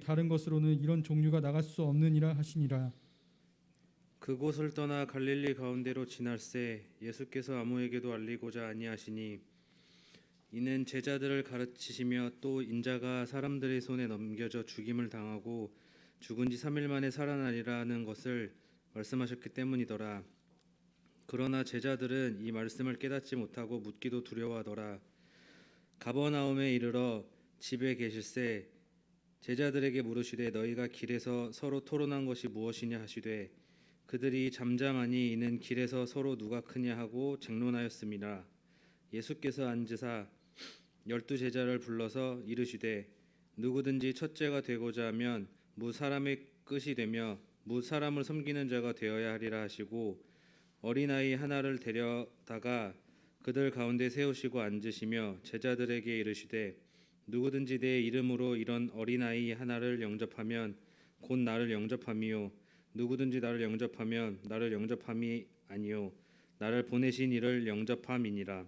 다른 것으로는 이런 종류가 나갈 수 없느니라 하시니라 그곳을 떠나 갈릴리 가운데로 지날새 예수께서 아무에게도 알리고자 아니하시니 이는 제자들을 가르치시며 또 인자가 사람들의 손에 넘겨져 죽임을 당하고 죽은 지 3일 만에 살아나리라는 것을 말씀하셨기 때문이더라. 그러나 제자들은 이 말씀을 깨닫지 못하고 묻기도 두려워하더라. 가버나움에 이르러 집에 계실새 제자들에게 물으시되 너희가 길에서 서로 토론한 것이 무엇이냐 하시되 그들이 잠잠하니 이는 길에서 서로 누가 크냐 하고 쟁론하였습니다. 예수께서 앉으사 열두 제자를 불러서 이르시되 누구든지 첫째가 되고자 하면 무 사람의 끝이 되며 무 사람을 섬기는 자가 되어야 하리라 하시고 어린아이 하나를 데려다가 그들 가운데 세우시고 앉으시며 제자들에게 이르시되 누구든지 내 이름으로 이런 어린아이 하나를 영접하면 곧 나를 영접함이요. 누구든지 나를 영접하면 나를 영접함이 아니요. 나를 보내신 이를 영접함이니라